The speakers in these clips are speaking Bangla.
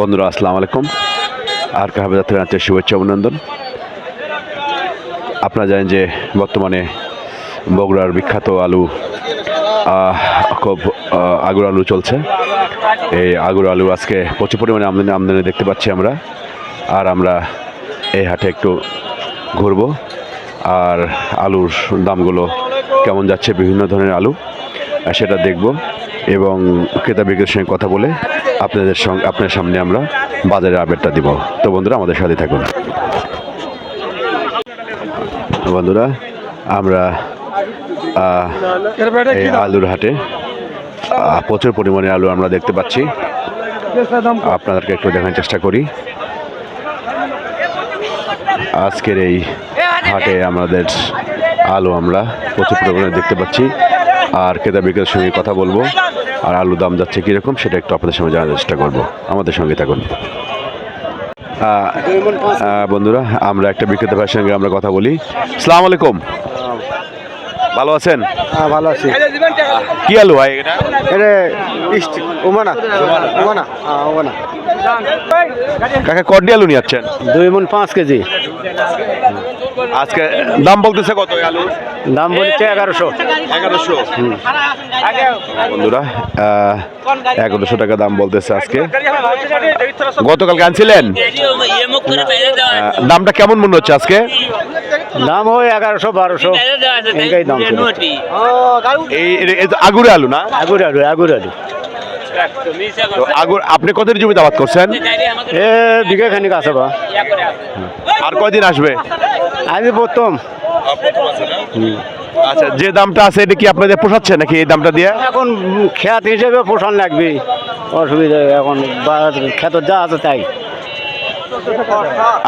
বন্ধুরা, আসসালামু আলাইকুম। আর কাহাবে জানাচ্ছি শুভেচ্ছা, অভিনন্দন। আপনারা জানেন যে বর্তমানে বগুড়ার বিখ্যাত আলু খুব আগুর আলু চলছে। এই আগুর আলু আজকে প্রচুর পরিমাণে আমদানি আমদানি দেখতে পাচ্ছি আমরা। আর আমরা এই হাটে একটু ঘুরবো। আর আলুর দামগুলো কেমন যাচ্ছে, বিভিন্ন ধরনের আলু, সেটা দেখব। এবং ক্রেতা বিক্রেতার সঙ্গে কথা বলে আপনাদের সঙ্গে আপনার সামনে আমরা বাজারের আপডেটটা দিব। তো বন্ধুরা, আমাদের সাথে থাকুন। বন্ধুরা, আমরা এই আলুর হাটে প্রচুর পরিমাণে আলু আমরা দেখতে পাচ্ছি। আপনাদেরকে একটু দেখার চেষ্টা করি। আজকের এই হাটে আমাদের আলু আমরা প্রচুর পরিমাণে দেখতে পাচ্ছি। আর ক্রেতা বিক্রেতার সঙ্গে কথা বলব। আর আলু দাম যাচ্ছে কীরকম সেটা একটু আপনাদের সঙ্গে জানার চেষ্টা করব। আমাদের সঙ্গে থাকুন। বন্ধুরা আমরা একটা বিক্রেতা ভাইয়ের সঙ্গে আমরা কথা বলি। সালাম আলাইকুম। ভালো আছেন? হ্যাঁ ভালো আছি। কি আলু ভাই এটা? ওমানা ওমানা হ্যাঁ ওমানা কাকা কডি আলু নিয়ে যাচ্ছেন দুই মন পাঁচ কেজি। আজকে দাম বলতেছে কত আলু দাম বলছে এগারোশো। এগারোশো? বন্ধুরা এগারোশো টাকা দাম বলতেছে আজকে। গতকালকে আনছিলেন? দামটা কেমন মনে হচ্ছে আজকে? দাম ওই এগারোশো বারোশো এটাই দাম আগুরে আলু না? আগুর আলু আগুর আলু। আগুর আপনি কত জমিতে আবাদ করছেন? এ বিঘা খানিক আছে বা। আর কয়দিন আসবে? আমি প্রথম। আচ্ছা যে দামটা আছে এটা কি আপনাদের পোষাচ্ছে নাকি এই দামটা দিয়ে? এখন খ্যাত হিসেবে পোষণ লাগবে। অসুবিধা এখন খ্যাত যা আছে তাই।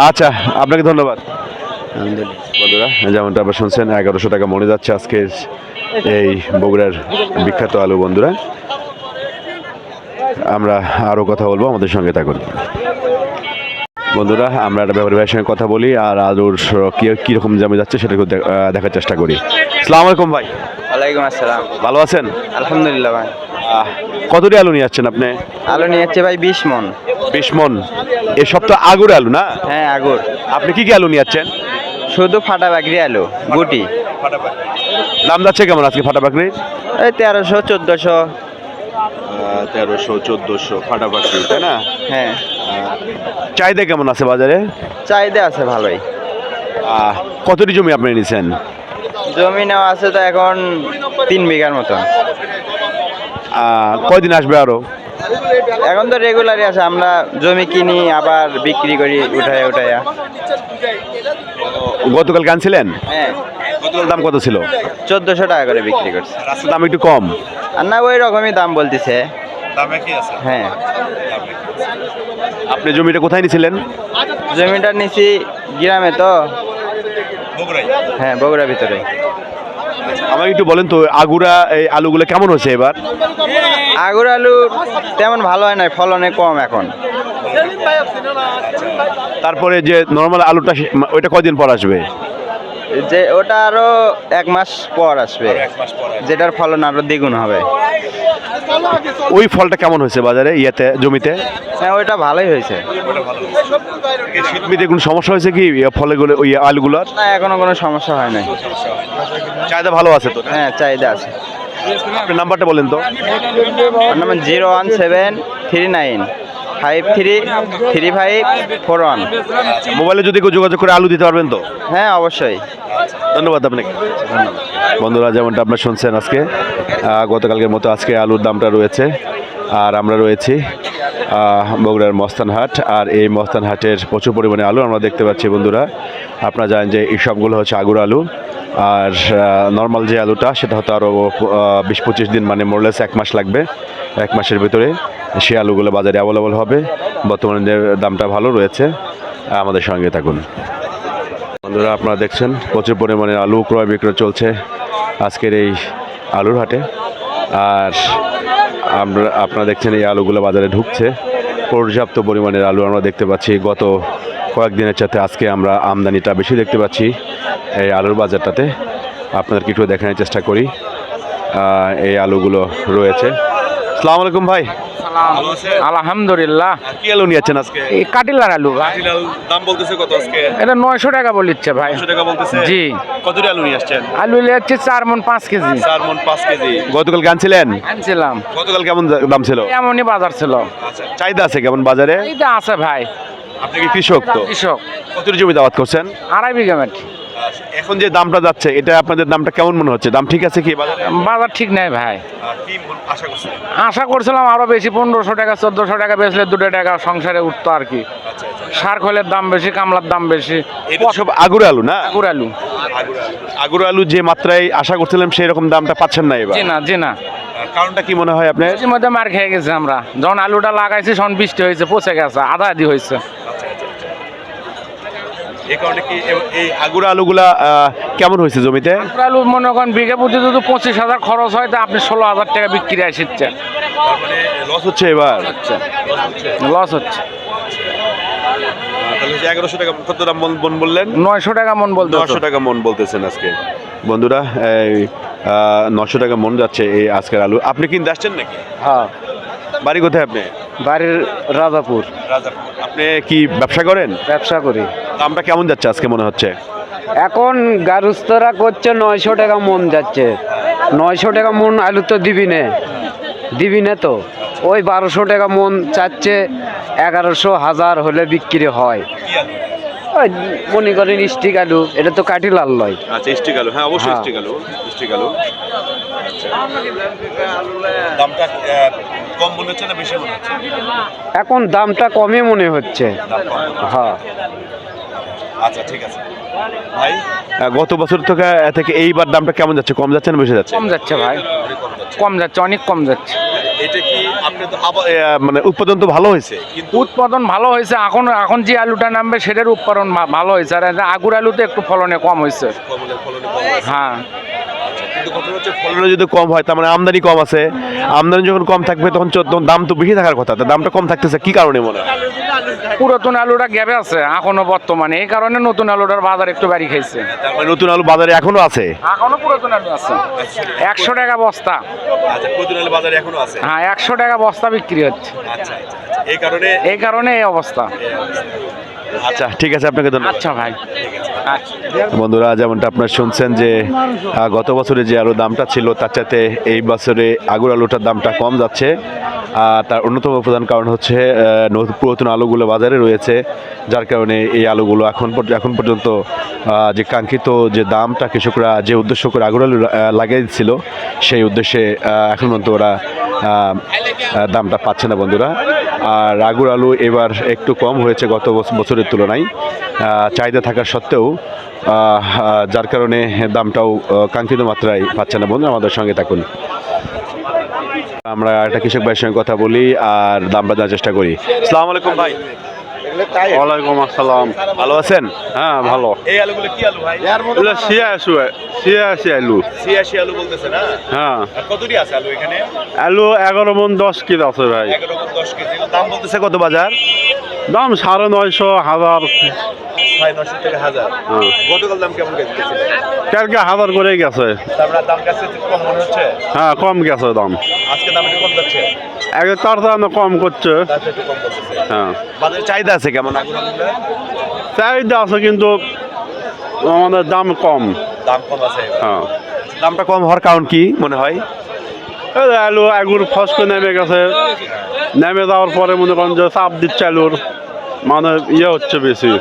আচ্ছা আপনাকে ধন্যবাদ। বন্ধুরা যেমনটা আপনারা শুনছেন এগারোশো টাকা মনে যাচ্ছে আজকের এই বগুড়ার বিখ্যাত আলু বন্ধুরা। আমরা আরও কথা বলব আমাদের সঙ্গে থাকুন। বন্ধুরা আমরা একটা ব্যাপারী ভাইয়ের সঙ্গে কথা বলি আর আলুর কি কীরকম জামে যাচ্ছে সেটা দেখার চেষ্টা করি। সালাম আলাইকুম ভাই। ওয়ালাইকুম আসসালাম। ভালো আছেন? আলহামদুলিল্লাহ ভাই। কতটি আলু নিয়ে যাচ্ছেন আপনি? আলু নিয়ে যাচ্ছে ভাই বিশ মন। বিশ মন। এসব তো আগুর আলু না? হ্যাঁ আগুর। আপনি কি কি আলু নিয়ে যাচ্ছেন? শুধু ফাটা বাকরি আলু গুটি। দাম যাচ্ছে কেমন আজকে ফাটা পাকড়ি এই তেরোশো চোদ্দোশো। তেরোশো চোদ্দোশো ফাটাফাটি তাই না? হ্যাঁ। চাহিদা কেমন আছে বাজারে? চাহিদা আছে ভালোই। কতটি জমি আপনি নিছেন জমি নেওয়া আছে তো এখন তিন বিঘার মতন কয়দিন আসবে আরও? এখন তো রেগুলারই আছে আমরা জমি কিনি আবার বিক্রি করি উঠায় উঠাইয়া গতকাল আনছিলেন? হ্যাঁ। গতকাল দাম কত ছিল? চোদ্দোশো টাকা করে বিক্রি করছে। দাম একটু কম। আর না ওই রকমই দাম বলতেছে। হ্যাঁ। আপনি জমিটা কোথায় নিছিলেন? জমিটা নিছি গ্রামে তো। হ্যাঁ বগুড়ার ভিতরে। আমাকে একটু বলেন তো আগুরা এই আলুগুলো কেমন হচ্ছে এবার? আগুর আলু তেমন ভালো হয় না ফলনে কম এখন। তারপরে যে নর্মাল আলুটা ওইটা কদিন পর আসবে? যে ওটা আরও এক মাস পর আসবে। যেটার ফলন আরও দ্বিগুণ হবে। ওই ফলটা কেমন হয়েছে বাজারে ইয়েতে জমিতে? হ্যাঁ ওইটা ভালোই হয়েছে। শীতমিতে কোনো সমস্যা হয়েছে কি? ইয়ে ফলেগুলো ওই আলুগুলোর? না এখনও কোনো সমস্যা হয় নাই। চাহিদা ভালো আছে তো? হ্যাঁ চাহিদা আছে। আপনার নাম্বারটা বলেন তো। আমার নাম zero one seven three nine. Five three three five four one মোবাইলে যদি কেউ যোগাযোগ করে আলু দিতে পারবেন তো? হ্যাঁ অবশ্যই। ধন্যবাদ আপনাকে। বন্ধুরা যেমনটা আপনারা শুনছেন আজকে গতকালকের মতো আজকে আলুর দামটা রয়েছে। আর আমরা রয়েছি বগুড়ার মস্তান হাট আর এই মস্তান হাটের প্রচুর পরিমাণে আলু আমরা দেখতে পাচ্ছি বন্ধুরা। আপনারা জানেন যে এই সবগুলো হচ্ছে আগুর আলু। আর নর্মাল যে আলুটা সেটা হয়তো আরও বিশ পঁচিশ দিন মানে মোরলেস এক মাস লাগবে, এক মাসের ভিতরে সেই আলুগুলো বাজারে অ্যাভেলেবল হবে। বর্তমানে দামটা ভালো রয়েছে, আমাদের সঙ্গে থাকুন। বন্ধুরা, আপনারা দেখছেন, প্রচুর পরিমাণে আলু ক্রয় বিক্রয় চলছে আজকের এই আলুর হাটে। আর আমরা, আপনারা দেখছেন এই আলুগুলো বাজারে ঢুকছে। পর্যাপ্ত পরিমাণের আলু আমরা দেখতে পাচ্ছি গত কয়েকদিনের সাথে আজকে আমরা আমদানিটা বেশি দেখতে পাচ্ছি এই আলুর বাজারটাতে। আপনাদেরকে একটু দেখানোর চেষ্টা করি। এই আলুগুলো রয়েছে। আসসালামু আলাইকুম ভাই। আলহামদুলিল্লাহ। কি আলু নিয়েছেন আজকে? এই কাটিলার আলু দাম বলতেছে কত আজকে? এটা নয়শো টাকা বলিচ্ছে ভাই। টাকা বলতেছে? জি। কতটি আলু নিয়ে আসছেন? আলু নিয়ে চার মন পাঁচ কেজি। চার মন পাঁচ কেজি। গতকাল গানছিলেন আনছিলাম গতকাল কেমন দাম ছিল? এমনই বাজার ছিল। আচ্ছা চাহিদা আছে কেমন বাজারে? এইটা আছে ভাই। আপনি কি কৃষক তো? কৃষক। কতটি জমি দাওয়াত করছেন? আড়াই বিঘা মাটি। এখন যে দামটা যাচ্ছে এটা আপনাদের দামটা কেমন মনে হচ্ছে? দাম ঠিক আছে কি বাজারে? বাজার ঠিক নাই ভাই। কি আশা করছেন আশা করছিলাম আরও বেশি পনেরোশো টাকা চোদ্দশো টাকা বেচলে দুটো টাকা সংসারে উঠতো আর কি। সার খোলের দাম বেশি কামলার দাম বেশি। সব আগুর আলু না? গুড় আলু। আগুর আলু। যে মাত্রায় আশা করছিলাম সেই রকম দামটা পাচ্ছেন না এবার। জি না জি না। কারণটা কি মনে হয় আপনার? মধ্যে মার খেয়ে গেছে আমরা। যখন আলুটা লাগাইছি তখন বৃষ্টি হয়েছে পচে গেছে আধা আধি হয়েছে। এই কারণে কি এই আগুর আলুগুলা কেমন হয়েছে জমিতে? আলু মনে করেন বিঘা প্রতি যদি পঁচিশ হাজার খরচ হয় তা আপনি ষোলো হাজার টাকা বিক্রি আসছে লস হচ্ছে এবার? লস হচ্ছে। এগারোশো টাকা কত দাম বললেন? নয়শো টাকা মন বলতে নশো টাকা মন বলতেছেন আজকে। বন্ধুরা এই নশো টাকা মন যাচ্ছে এই আজকের আলু। আপনি কিনতে আসছেন নাকি? হ্যাঁ। বাড়ি কোথায় আপনি? বাড়ির রাজাপুর। আপনি কি ব্যবসা করেন? ব্যবসা করি। দামটা কেমন যাচ্ছে আজকে মনে হচ্ছে? এখন গারুস্তরা করছে নয়শো টাকা মন যাচ্ছে। নয়শো টাকা মন আলু তো দিবি নে। দিবি নে তো। ওই বারোশো টাকা মন চাচ্ছে এগারোশো হাজার হলে বিক্রি হয়। ওই মনে করেন স্টিক আলু এটা তো কাঠি লাল লয়। আচ্ছা স্টিক আলু। হ্যাঁ অবশ্যই হ্যাঁ। স্টিক আলু স্টিক আলু। দামটা কম মনে হচ্ছে না বেশি মনে হচ্ছে? এখন দামটা কমই মনে হচ্ছে। হ্যাঁ। আচ্ছা ঠিক আছে। ভাই? গত বছর থেকে থেকে এইবার দামটা কেমন যাচ্ছে? কম যাচ্ছে না বেশি যাচ্ছে? কম যাচ্ছে ভাই। কম যাচ্ছে। অনেক কম যাচ্ছে। এটা কি আপনি তো মানে উৎপাদন তো ভালো হয়েছে কিন্তু উৎপাদন ভালো হয়েছে এখন এখন যে আলুটা নামবে সেটার উৎপাদন ভালো হয়েছে। আর আগুর আলুতে একটু ফলনে কম হয়েছে। ফলনে ফলনে। হ্যাঁ। কিন্তু কথা হচ্ছে ফলনে যদি কম হয় তার মানে আমদানি কম আছে। আমদানি যখন কম থাকবে তখন দাম তো বেশি থাকার কথা। দামটা কম থাকতেছে কি কারণে মনে হয়? পুরাতন আলুটা গ্যাপে আছে এখনও বর্তমানে। এই কারণে নতুন আলুটার বাজার একটু বাড়ি খাইছে। মানে নতুন আলু বাজারে এখনও আছে? এখনও পুরাতন আলু আছে। একশো টাকা বস্তা। আচ্ছা নতুন আলু বাজারে এখনও আছে? হ্যাঁ একশো টাকা বস্তা বিক্রি হচ্ছে। আচ্ছা আচ্ছা এই কারণে? এই কারণে এই অবস্থা। আচ্ছা ঠিক আছে আপনাকে ধন্যবাদ। আচ্ছা ভাই। বন্ধুরা যেমনটা আপনারা শুনছেন যে গত বছরে যে আলুর দামটা ছিল তার চাইতে এই বছরে আগুর আলুটার দামটা কম যাচ্ছে। তার অন্যতম প্রধান কারণ হচ্ছে পুরাতন আলুগুলো বাজারে রয়েছে যার কারণে এই আলুগুলো এখন এখন পর্যন্ত যে কাঙ্ক্ষিত যে দামটা কৃষকরা যে উদ্দেশ্য করে আগুর আলু আহ, লাগিয়ে দিচ্ছিল সেই উদ্দেশ্যে এখন পর্যন্ত ওরা দামটা পাচ্ছে না বন্ধুরা। আর আগুর আলু এবার একটু কম হয়েছে গত বছ- বছরের তুলনায় চাহিদা থাকা সত্ত্বেও যার কারণে দামটাও কাঙ্ক্ষিত মাত্রায় পাচ্ছে না বন্ধুরা আমাদের সঙ্গে থাকুন। আমরা একটা কৃষক ভাইয়ের সঙ্গে কথা বলি আর দাম জানার চেষ্টা করি। সালাম আলাইকুম ভাই। ওয়ালাইকুম আসসালাম। ভালো আছেন? হ্যাঁ ভালো। এই আলুগুলো কি আলু ভাই? এগুলো আলু আলু। বলতেছে না? হ্যাঁ। আর কতটি আছে আলু এখানে? আলু এগারো মন দশ কিলো আছে ভাই। এগারো দশ কেজি। দাম বলতেছে কত বাজার? দাম সাড়ে নয়শো হাজার নশো হাজার। গতকাল দাম কেমন গেছে? কালকে হাজার করে গেছে। তারপরে দাম কাছে কম মনে হচ্ছে? হ্যাঁ কম গেছে দাম। আজকে দাম কম যাচ্ছে? আগে তার দাম কম করছে। হ্যাঁ। বাজারে চাহিদা আছে কেমন চাহিদা আছে কিন্তু আমাদের দাম কম। দাম কম আছে হ্যাঁ। দামটা কম হওয়ার কারণ কি মনে হয়? আলু আগুর ফসকে নেমে গেছে। নেমে যাওয়ার পরে মনে করেন যে চাপ দিচ্ছে আলুর। মানে ইয়ে হচ্ছে বেশি।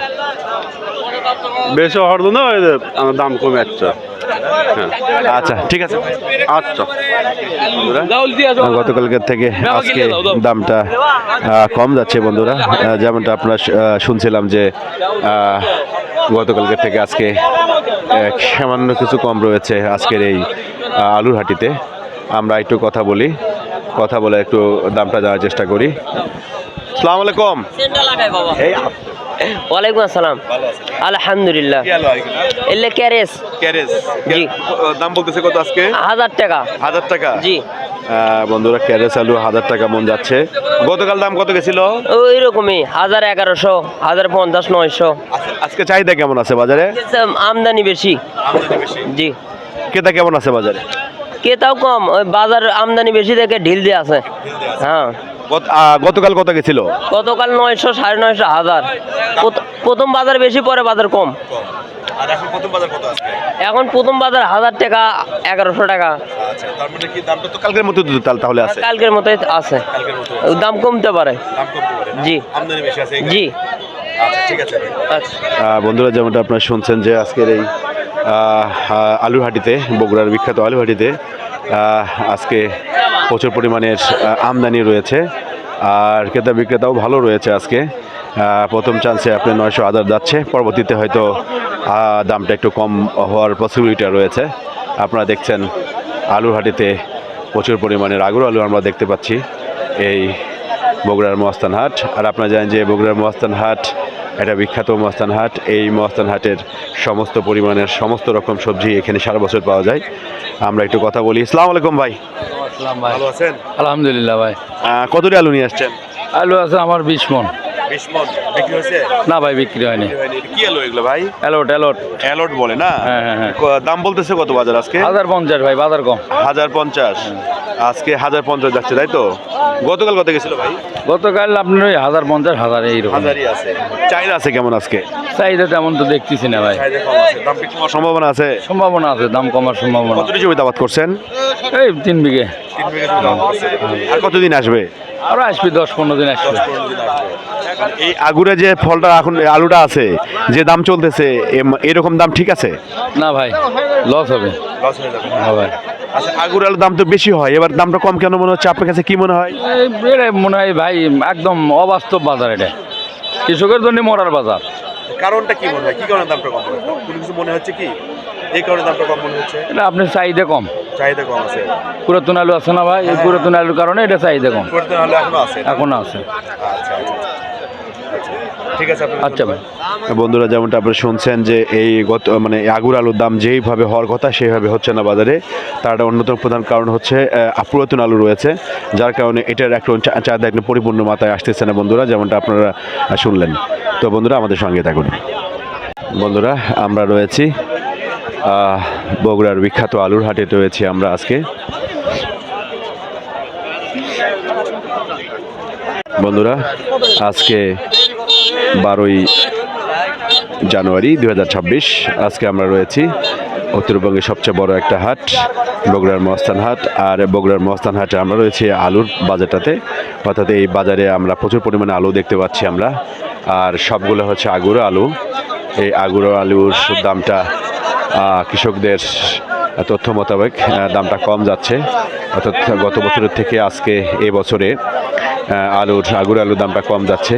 বেশি হওয়ার জন্য দাম কমে যাচ্ছে হ্যাঁ। আচ্ছা ঠিক আছে। আচ্ছা। বন্ধুরা, গতকালকের থেকে আজকে দামটা কম যাচ্ছে বন্ধুরা। যেমনটা আপনারা শুনছিলাম যে গতকালকের থেকে আজকে সামান্য কিছু কম রয়েছে আজকের এই আলুর হাটিতে। আমরা একটু কথা বলি কথা বলে একটু দামটা জানার চেষ্টা করি। সালাম আলাইকুম। এই ওয়ালাইকুম আসসালাম। আলহামদুলিল্লাহ। এলে ক্যারেস ক্যারেজ। জি। দাম বলতেছে কত আজকে? হাজার টাকা। হাজার টাকা? জি। বন্ধুরা ক্যারেজ আলু হাজার টাকা মন যাচ্ছে। গতকাল দাম কত গেছিল? ওই রকমই হাজার এগারোশো হাজার পঞ্চাশ নয়শো। আজকে- আজকে চাহিদা কেমন আছে বাজারে? আমদানি বেশি। জি। ক্রেতা কেমন আছে বাজারে? কেতাও কম ওই বাজার আমদানি বেশি দেখে ঢিল দিয়ে আছে। হ্যাঁ। গতকাল কত গেছিল? গতকাল নয়শো সাড়ে নয়শো হাজার। প্রথ- প্রথম বাজার বেশি পরে বাজার কম। এখন প্রথম বাজার কত আজকে এখন প্রথম বাজার হাজার টাকা এগারোশো টাকা। আচ্ছা মানে কি দামটা তো কালকের মতো তাহলে- আছে? কালকের মতোই আছে। দাম কমতে পারে। দাম কমতে পারে জি। আমদানি বেশি আছে জি। আচ্ছা ঠিক আছে। আচ্ছা। বন্ধুরা যেমনটা আপনারা শুনছেন যে আজকের এই আলুহাটিতে বগুড়ার বিখ্যাত আলুহাটিতে আজকে প্রচুর পরিমাণের আমদানি রয়েছে আর ক্রেতা বিক্রেতাও ভালো রয়েছে আজকে। প্রথম চান্সে আপনি নয়শো হাজার যাচ্ছে, পরবর্তীতে হয়তো দামটা একটু কম হওয়ার পসিবিলিটি রয়েছে। আপনারা দেখছেন আলুহাটিতে প্রচুর পরিমাণের আগুর আলু আমরা দেখতে পাচ্ছি, এই বগুড়ার মস্তান হাট। আর আপনারা জানেন যে বগুড়ার মস্তান হাট এটা বিখ্যাত মস্তান হাট, এই মস্তান হাটের সমস্ত পরিমাণের সমস্ত রকম সবজি এখানে সারা বছর পাওয়া যায়। আমরা একটু কথা বলি। আসসালামু আলাইকুম ভাই। ভালো আছেন? আলহামদুলিল্লাহ ভাই। কতটি আলু নিয়ে আসছেন? আলু আছে আমার বিশ মন। বিশ মন। বিক্রি হয়েছে? না ভাই বিক্রি হয়নি। কি এগুলো ভাই? অ্যালোট অ্যালোট অ্যালট বলে না? হ্যাঁ, হ্যাঁ, হ্যাঁ। দাম বলতেছে কত বাজার আজকে? হাজার পঞ্চাশ ভাই বাজার কম। হাজার পঞ্চাশ। আজকে হাজার পঞ্চাশ যাচ্ছে তাই তো? গতকাল কত গেছিল ভাই? গতকাল আপনার ওই হাজার পঞ্চাশ হাজার এইরকম। হাজারই আছে। চাহিদা আছে কেমন আজকে? চাহিদা তেমন তো দেখতেছি না ভাই। দাম কমার সম্ভাবনা আছে? সম্ভাবনা আছে দাম কমার সম্ভাবনা। কতটি জমিতে আবাদ করছেন? এই তিন বিঘে। আর কতদিন আসবে? আরও আসবি। দশ পনেরো দিন আসবে। এই আগুরে যে ফলটা এখন আলুটা আছে যে দাম চলতেছে এরকম দাম ঠিক আছে? না ভাই লস হবে। হ্যাঁ ভাই। আচ্ছা আগুর আলুর দাম তো বেশি হয় এবার দামটা কম কেন মনে হচ্ছে? আপনার কাছে কি মনে হয়? এটা মনে হয় ভাই একদম অবাস্তব বাজার এটা। কৃষকের জন্য মরার বাজার। কারণটা কি মনে হয়? কি কারণে দামটা কম কোনো কিছু মনে হচ্ছে কি? এই কারণে দামটা কম মনে হচ্ছে? এটা আপনার চাহিদা কম। চাহিদা কম আছে। পুরাতন আলু আছে না ভাই? এই পুরাতন আলুর কারণে এটা চাহিদা কম। করতে হলে এখনও আছে এখন আছে। আচ্ছা আচ্ছা। আচ্ছা ভাই। বন্ধুরা, যেমনটা আপনারা শুনছেন যে এই গত মানে আগুর আলুর দাম যেইভাবে হওয়ার কথা, সেইভাবে হচ্ছে না বাজারে। তার একটা অন্যতম প্রধান কারণ হচ্ছে পুরাতন আলু রয়েছে, যার কারণে এটার একটা চাহিদা একটা পরিপূর্ণ মাথায় আসতেছে না বন্ধুরা, যেমনটা আপনারা শুনলেন। তো বন্ধুরা, আমাদের সঙ্গে থাকুন। বন্ধুরা, আমরা রয়েছি বগুড়ার বিখ্যাত আলুর হাটে রয়েছি আমরা আজকে। বন্ধুরা, আজকে বারোই জানুয়ারি দু হাজার ছাব্বিশ। আজকে আমরা রয়েছি উত্তরবঙ্গের সবচেয়ে বড় একটা হাট, বগুড়ার মস্তান হাট। আর বগুড়ার মস্তান হাটে আমরা রয়েছি আলুর বাজারটাতে। অর্থাৎ এই বাজারে আমরা প্রচুর পরিমাণে আলু দেখতে পাচ্ছি আমরা। আর সবগুলো হচ্ছে আগুরো আলু। এই আগুরো আলুর দামটা কৃষকদের তথ্য মোতাবেক দামটা কম যাচ্ছে। অর্থাৎ গত বছরের থেকে আজকে এই বছরে আলুর আগুর আলুর দামটা কম যাচ্ছে।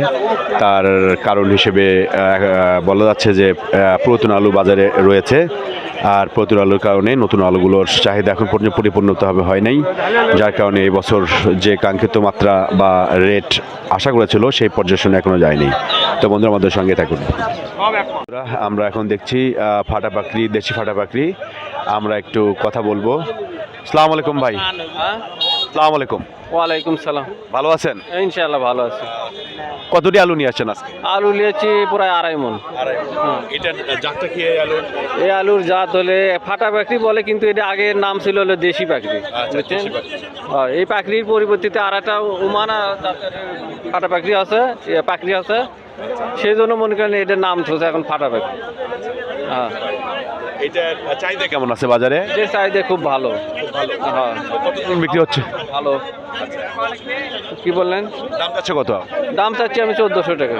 তার কারণ হিসেবে বলা যাচ্ছে যে পুরাতন আলু বাজারে রয়েছে। আর পুরাতন আলুর কারণে নতুন আলুগুলোর চাহিদা এখন পর্যন্ত পরিপূর্ণতাভাবে হয় নাই। যার কারণে এই বছর যে কাঙ্ক্ষিত মাত্রা বা রেট আশা করেছিল, সেই পর্যালোচনা এখনও যায়নি। তো বন্ধুরা, আমাদের সঙ্গে থাকুন। আমরা এখন দেখছি ফাটা পাকড়ি, দেশি ফাটা পাকড়ি। আমরা একটু কথা বলব। সালাম আলাইকুম, ভাই। সালাম আলাইকুম। ওয়ালাইকুম সালাম। ভালো আছেন? ইনশাআল্লাহ ভালো আছি। কতটি আলু নিয়ে আসছেন আজকে? আলু নিয়েছি প্রায় আড়াই মন। এটা জাতটা কি আলু এই আলুর জাত হলে ফাটা পাখরি বলে কিন্তু এটা আগের নাম ছিল হলো দেশি পাখরি। বুঝছেন? হ্যাঁ, এই পাখরির পরিবর্তিতে আর একটা উমানা ফাটা পাখরি আছে এ পাখরি আছে। সেই জন্য মনে করেন এটার নাম থুছে এখন ফাটা পাখরি। হ্যাঁ। এটার চাহিদা কেমন আছে বাজারে? এটার চাহিদা খুব ভালো। হ্যাঁ। কতদিন বিক্রি হচ্ছে? ভালো। কি বললেন? দাম চাচ্ছে কত? দাম চাচ্ছি আমি চোদ্দোশো টাকা।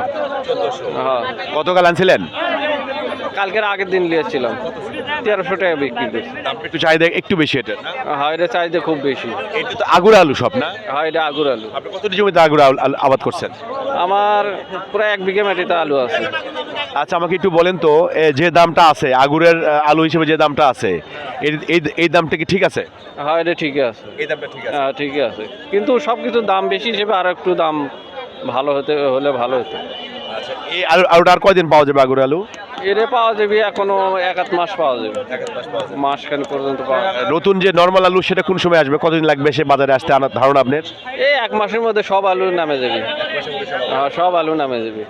হ্যাঁ। গতকাল আনছিলেন? কালকের আগের দিন নিয়েছিলাম। তেরোশো টাকা বিক্রি করছি। একটু চাহিদা একটু বেশি এটা? হয় এটা চাহিদা খুব বেশি। এটা তো আগুর আলু সব না? হয় এটা আগুর আলু। আপনি কতটি জমিতে আগুর আলু আবাদ করছেন? আমার প্রায় এক বিঘে মাটিতে আলু আছে। আচ্ছা আমাকে একটু বলেন তো যে দামটা আছে আগুরের আলু হিসেবে যে দামটা আছে এই- দামটা কি ঠিক আছে? হ্যাঁ এটা ঠিকই আছে। এই দামটা ঠিক আছে? হ্যাঁ ঠিকই আছে। কিন্তু সব কিছুর দাম বেশি হিসেবে আর একটু দাম ভালো হতে হলে ভালো হতো। এই আলু আলুটা আর কয়দিন পাওয়া যাবে আগুর আলু? এরে পাওয়া যাবে এখনও এক আধ মাস পাওয়া যাবে। মাস খান পর্যন্ত পাওয়া যাবে। নতুন যে নর্মাল আলু সেটা কোন সময় আসবে? কতদিন লাগবে সে বাজারে আসতে? আনার ধারণা আপনার? এই এক মাসের মধ্যে সব আলু নামে যাবে। হ্যাঁ সব আলু নামে যাবে।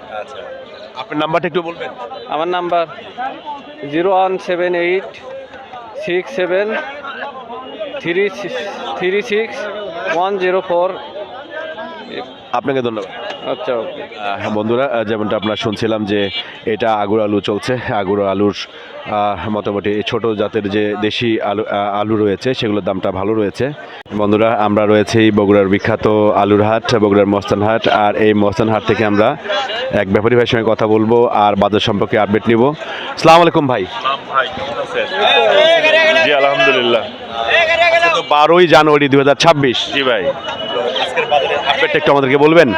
আপনার নাম্বারটা একটু বলবেন। আমার number zero one seven eight six seven three three six one zero four. আপনাকে ধন্যবাদ। আচ্ছা ওকে। আহ, বন্ধুরা যেমনটা আপনারা শুনছিলাম যে এটা আগুর আলু চলছে আগুর আলুর মোটামুটি ছোট জাতের যে দেশি আলু আলু রয়েছে সেগুলোর দামটা ভালো রয়েছে। বন্ধুরা আমরা রয়েছে এই বগুড়ার বিখ্যাত আলুর হাট বগুড়ার মস্তান হাট আর এই মস্তান হাট থেকে আমরা এক ব্যাপারী ভাইয়ের সঙ্গে কথা বলব আর বাজার সম্পর্কে আপডেট নিব। সালাম আলাইকুম ভাই। জি আলহামদুলিল্লাহ। বারোই জানুয়ারি দুই হাজার ছাব্বিশ। জি ভাই। আপডেটটা একটু আমাদেরকে বলবেন?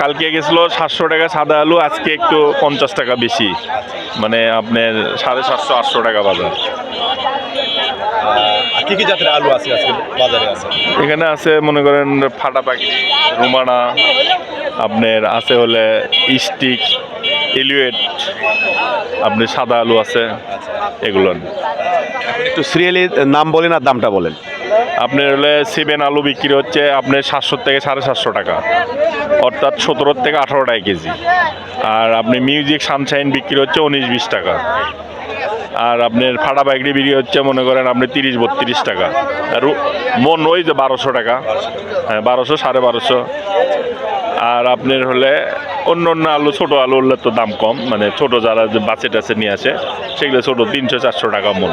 কালকে গেছিল সাতশো টাকা সাদা আলু আজকে একটু পঞ্চাশ টাকা বেশি। মানে আপনার সাড়ে সাতশো আটশো টাকা বাজার। কি কি জাতের আলু আছে আজকে বাজারে আছে? এখানে আছে মনে করেন ফাটা পাখি রুমানা আপনার আছে হলে স্টিক এলিওয়েট আপনি সাদা আলু আছে এগুলো। একটু সিরিয়ালি নাম বলেন আর দামটা বলেন। আপনার হলে সেভেন আলু বিক্রি হচ্ছে আপনার সাতশো থেকে সাড়ে সাতশো টাকা। অর্থাৎ সতেরো থেকে আঠারো টাকা কেজি। আর আপনি মিউজিক সানশাইন বিক্রি হচ্ছে উনিশ বিশ টাকা। আর আপনার ফাটা বাইকড়ি বিক্রি হচ্ছে মনে করেন আপনি তিরিশ বত্রিশ টাকা। আর মন ওই যে বারোশো টাকা। হ্যাঁ বারোশো, সাড়ে বারোশো। আর আপনার হলে অন্য অন্য আলু, ছোটো আলু হলে তো দাম কম। মানে ছোট যারা যে বাচ্চা টাছে নিয়ে আসে, সেগুলো ছোটো তিনশো, চারশো টাকা মন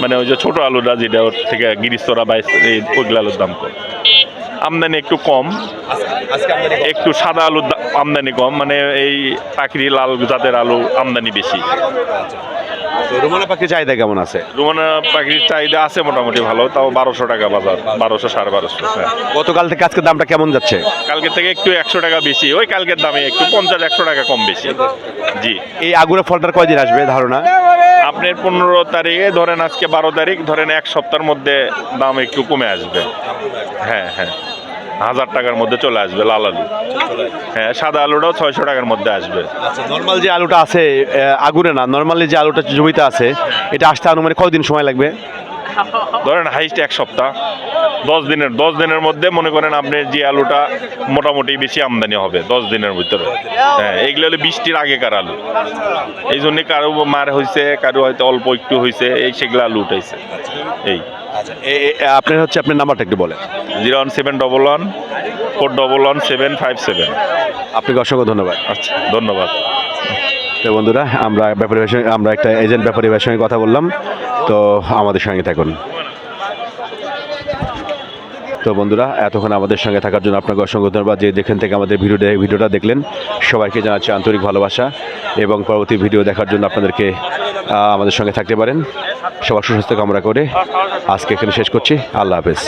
মানে ওই যে ছোট আলুটা যেটা ওর থেকে গিরিস্তরা এই ওইগুলো আলুর দাম কম। আমদানি একটু কম। একটু সাদা আলুর আমদানি কম। মানে এই পাখিরি লাল জাতের আলু আমদানি বেশি। তো রুমানা পাখির চাহিদা কেমন আছে? রুমানা পাখির চাহিদা আছে মোটামুটি ভালো তাও বারোশো টাকা বাজার বারোশো সাড়ে বারোশো হ্যাঁ। গতকাল থেকে আজকে দামটা কেমন যাচ্ছে? কালকে থেকে একটু একশো টাকা বেশি ওই কালকের দামে একটু পঞ্চাশ একশো টাকা কম বেশি। জি। এই আগুনের ফলটার কয়দিন আসবে ধারণা? আপনার পনেরো তারিখে ধরেন আজকে বারো তারিখ ধরেন এক সপ্তাহের মধ্যে দাম একটু কমে আসবে। হ্যাঁ হ্যাঁ। হাজার টাকার মধ্যে চলে আসবে লাল আলু। হ্যাঁ সাদা আলুটাও ছয়শো টাকার মধ্যে আসবে। নর্মাল যে আলুটা আছে আগুনে না নর্মালি যে আলুটা জমিতে আছে এটা আসতে আনুমানিক কয়দিন সময় লাগবে? ধরেন হাইস্ট এক সপ্তাহ। দশ দিনের দশ দিনের মধ্যে মনে করেন আপনি যে আলুটা মোটামুটি বেশি আমদানি হবে দশ দিনের ভিতরে। হ্যাঁ এগুলো হলো বৃষ্টির আগেকার আলু। এই জন্যে কারও মার হয়েছে কারও হয়তো অল্প একটু হয়েছে এই সেগুলো আলু উঠেছে এই। এ- আপনার হচ্ছে আপনার নাম্বারটা একটু বলেন। Zero one seven double one four double one seven five seven. আপনাকে অসংখ্য ধন্যবাদ। আচ্ছা ধন্যবাদ। তো বন্ধুরা আমরা ব্যাপারী ভাইয়ের সঙ্গে আমরা একটা এজেন্ট ব্যাপারী ভাইয়ের সঙ্গে কথা বললাম। তো আমাদের সঙ্গে থাকুন। তো বন্ধুরা এতক্ষণ আমাদের সঙ্গে থাকার জন্য আপনাকে অসংখ্য ধন্যবাদ যে দেখেন থেকে আমাদের ভিডিও ভিডিওটা দেখলেন। সবাইকে জানাচ্ছি আন্তরিক ভালোবাসা এবং পরবর্তী ভিডিও দেখার জন্য আপনাদেরকে আমাদের সঙ্গে থাকতে পারেন। সবার সুস্বাস্থ্য কামনা করে আজকে এখানে শেষ করছি। আল্লাহ হাফেজ।